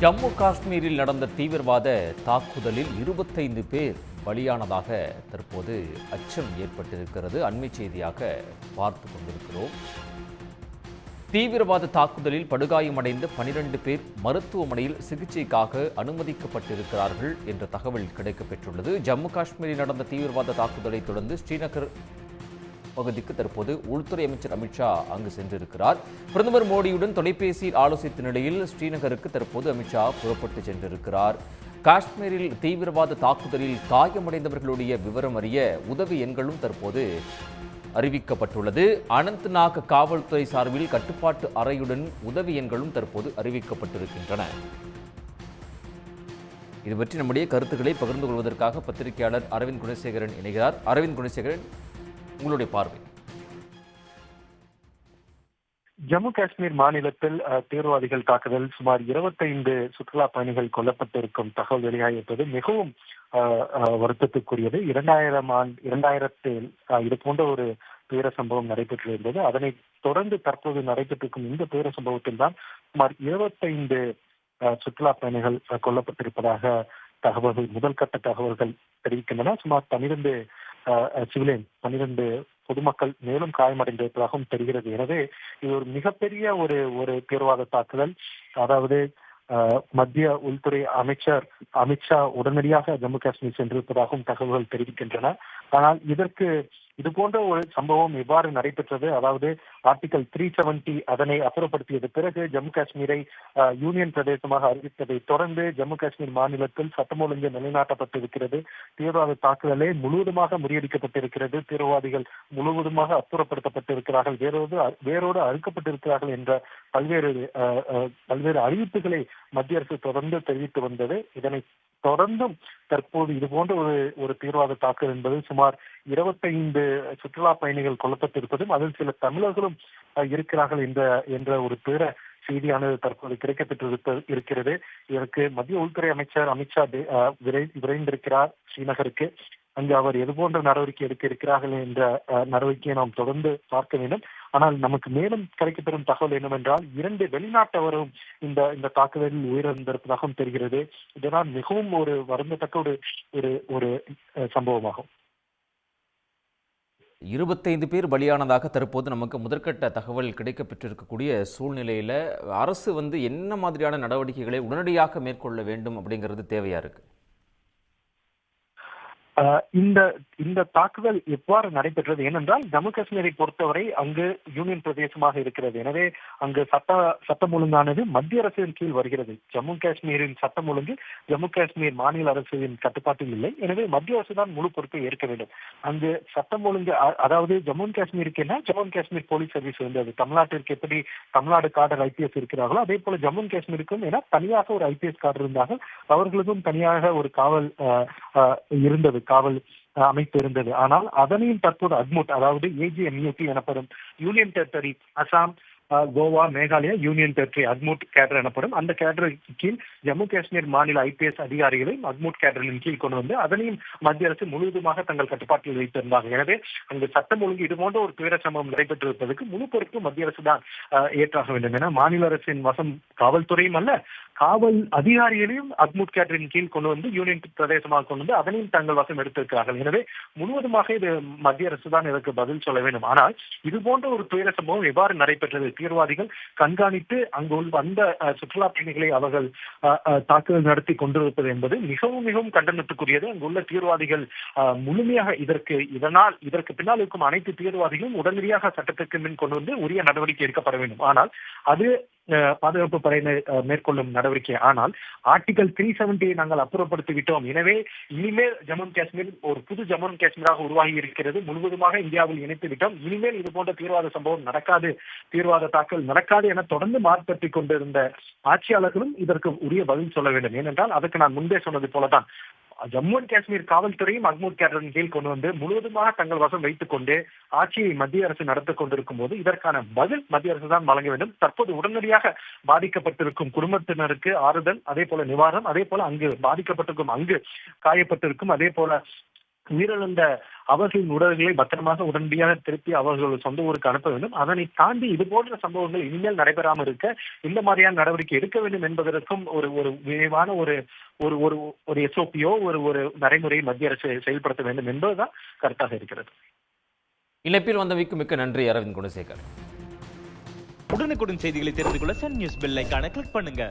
ஜம்மு காஷ்மீரில் நடந்த தீவிரவாத தாக்குதலில் இருபத்தைந்து பேர் பலியானதாக தற்போது அச்சம் ஏற்பட்டிருக்கிறது. அண்மை செய்தியாக பார்த்து கொண்டிருக்கிறோம். தீவிரவாத தாக்குதலில் படுகாயமடைந்த பனிரெண்டு பேர் மருத்துவமனையில் சிகிச்சைக்காக அனுமதிக்கப்பட்டிருக்கிறார்கள் என்ற தகவல் கிடைக்கப்பெற்றுள்ளது. ஜம்மு காஷ்மீரில் நடந்த தீவிரவாத தாக்குதலை தொடர்ந்து ஸ்ரீநகர் பகுதிக்கு தற்போது உள்துறை அமைச்சர் அமித்ஷா அங்கு சென்றிருக்கிறார். பிரதமர் மோடியுடன் தொலைபேசியில் ஆலோசித்த நிலையில் ஸ்ரீநகருக்கு தற்போது அமித்ஷா புறப்பட்டு சென்றிருக்கிறார். காஷ்மீரில் தீவிரவாத தாக்குதலில் காயமடைந்தவர்களுடைய விவரம் அறிய உதவி எண்களும் தற்போது அறிவிக்கப்பட்டுள்ளது. அனந்த்நாக் காவல்துறை சார்பில் கட்டுப்பாட்டு அறையுடன் உதவி எண்களும் தற்போது அறிவிக்கப்பட்டிருக்கின்றன. இது பற்றி நம்முடைய கருத்துக்களை பகிர்ந்து கொள்வதற்காக பத்திரிகையாளர் அரவிந்த் குணசேகரன் இணைகிறார். அரவிந்த் குணசேகரன் உங்களுடைய பார்வை. ஜம்மு காஷ்மீர் மாநிலத்தில் தீவிரவாதிகள் தாக்குதல் சுமார் இருபத்தைந்து சுற்றுலா பயணிகள் கொல்லப்பட்டிருக்கும் தகவல் வெளியாகியிருப்பது மிகவும் வருத்தத்துக்குரியது. இரண்டாயிரம் ஆண்டு இரண்டாயிரத்தில் இது போன்ற ஒரு துயர சம்பவம் நடைபெற்றிருந்தது அதனை தொடர்ந்து தற்போது நடைபெற்றிருக்கும் இந்த துயர சம்பவத்தில் தான் சுமார் இருபத்தைந்து சுற்றுலா பயணிகள் கொல்லப்பட்டிருப்பதாக தகவல்கள் முதல் கட்ட தகவல்கள் தெரிவிக்கின்றன. சுமார் பன்னிரண்டு சிவிலியன் பன்னிரண்டு பொதுமக்கள் மேலும் காயமடைந்திருப்பதாகவும் தெரிகிறது. எனவே இது ஒரு மிகப்பெரிய ஒரு ஒரு தீவிரவாத தாக்குதல். அதாவது மத்திய உள்துறை அமைச்சர் அமித்ஷா உடனடியாக ஜம்மு காஷ்மீர் சென்றிருப்பதாகவும் தகவல்கள் தெரிவிக்கின்றன. ஆனால் இதற்கு இது போன்ற ஒரு சம்பவம் எவ்வாறு நடைபெற்றது? அதாவது ஆர்டிகல் த்ரீ செவன்டி அதனை அப்புறப்படுத்தியது பிறகு ஜம்மு காஷ்மீரை யூனியன் பிரதேசமாக அறிவித்ததை தொடர்ந்து ஜம்மு காஷ்மீர் மாநிலத்தில் சட்டம் ஒழுங்கு நிலைநாட்டப்பட்டிருக்கிறது. தீவிரவாத தாக்குதலே முழுவதுமாக முறியடிக்கப்பட்டிருக்கிறது. தீவிரவாதிகள் முழுவதுமாக அப்புறப்படுத்தப்பட்டிருக்கிறார்கள். வேறோடு வேரோடு அறுக்கப்பட்டிருக்கிறார்கள் என்ற பல்வேறு பல்வேறு அறிவிப்புகளை மத்திய அரசு தொடர்ந்து தெரிவித்து வந்தது. இதனை தொடர்ந்தும் தற்போது இது போன்ற ஒரு ஒரு தீவிரவாத தாக்குதல் என்பது சுமார் இருபத்தைந்து சுற்றுலா பயணிகள் கொல்லப்பட்டிருப்பதும் அதில் சில தமிழர்களும் இருக்கிறார்கள் என்ற என்ற ஒரு பிற செய்தியானது தற்போது கிடைக்கப்பட்டிருப்ப இருக்கிறது. இதற்கு மத்திய உள்துறை அமைச்சர் அமித்ஷா விரை விரைந்திருக்கிறார் ஸ்ரீநகருக்கு. அங்கு அவர் எது போன்ற நடவடிக்கை எடுக்க இருக்கிறார்கள் என்ற நடவடிக்கையை நாம் தொடர்ந்து பார்க்க வேண்டும். ஆனால் நமக்கு மேலும் கிடைக்கப்பெறும் தகவல் என்னவென்றால் இரண்டு வெளிநாட்டவரும் இந்த இந்த தாக்குதலில் உயிரிழந்திருப்பதாகவும் தெரிகிறது. இதனால் மிகவும் ஒரு வருந்தத்தக்க ஒரு ஒரு ஒரு அஹ், சம்பவமாகும். இருபத்தைந்து பேர் பலியானதாக தற்போது நமக்கு முதற்கட்ட தகவல் கிடைக்கப்பெற்றிருக்கக்கூடிய சூழ்நிலையில் அரசு வந்து என்ன மாதிரியான நடவடிக்கைகளை உடனடியாக மேற்கொள்ள வேண்டும் அப்படிங்கிறது தேவையாக இருக்குது இந்த இந்த தாக்குதல் எவ்வாறு நடைபெற்றது? ஏனென்றால் ஜம்மு காஷ்மீரை பொறுத்தவரை அங்கு யூனியன் பிரதேசமாக இருக்கிறது. எனவே அங்கு சட்ட சட்டம் ஒழுங்கானது மத்திய அரசின் கீழ் வருகிறது. ஜம்மு காஷ்மீரின் சட்டம் ஒழுங்கு ஜம்மு காஷ்மீர் மாநில அரசின் கட்டுப்பாட்டில் இல்லை. எனவே மத்திய அரசு தான் முழு பொறுப்பை ஏற்க வேண்டும். அங்கு சட்டம் ஒழுங்கு அதாவது ஜம்மு காஷ்மீருக்கு என்ன? ஜம்மு காஷ்மீர் போலீஸ் சர்வீஸ் இருந்தது. தமிழ்நாட்டிற்கு எப்படி தமிழ்நாடு காடர் ஐபிஎஸ் இருக்கிறார்களோ அதே போல ஜம்மு காஷ்மீருக்கும் ஏன்னா தனியாக ஒரு ஐபிஎஸ் கார்டு இருந்தார்கள். அவர்களுக்கும் தனியாக ஒரு காவல் இருந்தது. காவல் அமைப்பு இருந்தது. ஆனால் அதனையும் தற்போது அட்முட் அதாவது ஏஜிஎம்யூடி எனப்படும் union territory Assam Goa Meghalaya union territory அட்மூட் cadre எனப்படும். அந்த கேடருக்கு கீழ் ஜம்மு காஷ்மீர் மாநில ஐபிஎஸ் அதிகாரிகளையும் அட்மூட் கேடரின் கீழ் கொண்டு வந்து அதனையும் மத்திய அரசு முழுவதுமாக தங்கள் கட்டுப்பாட்டில் வைத்திருந்தாங்க எனவே அங்கு சட்டம் ஒழுங்கு இது போன்ற ஒரு துயர சம்பவம் நடைபெற்றிருப்பதற்கு முழு பொறுப்பு மத்திய அரசு தான் ஏற்றாக வேண்டும். என மாநில அரசின் வசம் காவல்துறையும் அல்ல காவல் அதிகாரிகளையும் அக்முட் கேட்டரின் கீழ் கொண்டு வந்து யூனியன் பிரதேசமாக கொண்டு வந்து அதனையும் தங்கள் வசம் எடுத்திருக்கிறார்கள். எனவே முழுவதுமாக இது மத்திய அரசு தான் இதற்கு பதில் சொல்ல வேண்டும். ஆனால் இது போன்ற ஒரு துயர சம்பவம் எவ்வாறு நடைபெற்றது? தீவிரவாதிகள் கண்காணித்து அங்குள்ள வந்த அஹ், சுற்றுலா பயணிகளை அவர்கள் தாக்குதல் நடத்தி கொண்டிருப்பது என்பது மிகவும் மிகவும் கண்டனத்துக்குரியது. அங்குள்ள தீவிரவாதிகள் அஹ், முழுமையாக இதற்கு இதனால் இதற்கு பின்னால் இருக்கும் அனைத்து தீவிரவாதிகளும் உடனடியாக சட்டத்திற்கு முன் கொண்டு வந்து உரிய நடவடிக்கை எடுக்கப்பட வேண்டும். ஆனால் அது பாதுகாப்பு படையினர் மேற்கொள்ளும் நடவடிக்கை. ஆனால் ஆர்டிகல் த்ரீ செவன்டியை நாங்கள் அப்புறப்படுத்தி விட்டோம் எனவே இனிமேல் ஜம்மு காஷ்மீர் ஒரு புது ஜம்மு காஷ்மீராக உருவாகி இருக்கிறது. முழுவதுமாக இந்தியாவில் இணைத்து விட்டோம். இனிமேல் இது போன்ற தீவிரவாத சம்பவம் நடக்காது. தீவிரவாத தாக்கல் நடக்காது என தொடர்ந்து மார்பற்றி கொண்டிருந்த ஆட்சியாளர்களும் இதற்கு உரிய பதில் சொல்ல வேண்டும். ஏனென்றால் அதுக்கு நான் முன்பே சொன்னது போலதான். ஜம்மு அண்ட் காஷ்மீர் காவல்துறையும் அக்மூர் கேரளின் கீழ் கொண்டு வந்து முழுவதுமாக தங்கள் வசம் வைத்துக் கொண்டு ஆட்சியை மத்திய அரசு நடத்தி கொண்டிருக்கும் போது இதற்கான பதில் மத்திய அரசு தான் வழங்க வேண்டும். தற்போது உடனடியாக பாதிக்கப்பட்டிருக்கும் குடும்பத்தினருக்கு ஆறுதல் அதே போல நிவாரணம் அதே போல அங்கு பாதிக்கப்பட்டிருக்கும் அங்கு காயப்பட்டிருக்கும் அதே போல உயிரிழந்த அவர்களின் உடல்களை பத்திரமாக உடனடியாக திருப்பி அவர்கள் சொந்த ஊருக்கு அனுப்ப வேண்டும். அதனை தாண்டி இது போன்ற சம்பவங்கள் இனிமேல் நடைபெறாமல் இருக்க இந்த மாதிரியான நடவடிக்கை எடுக்க வேண்டும் என்பதற்கும் ஒரு ஒரு விரைவான ஒரு ஒரு ஒரு ஒரு எஸ்ஓபியோ ஒரு ஒரு நடைமுறையை மத்திய அரசு செயல்படுத்த வேண்டும் என்பதுதான் கருத்தாக இருக்கிறது. இணைப்பில் வந்தமைக்கு மிக்க நன்றி அரவிந்த் குணசேகர். உடனுக்குடன் செய்திகளை தெரிந்து கொள்ள சன் நியூஸ் பெல் ஐகானை கிளிக் பண்ணுங்க.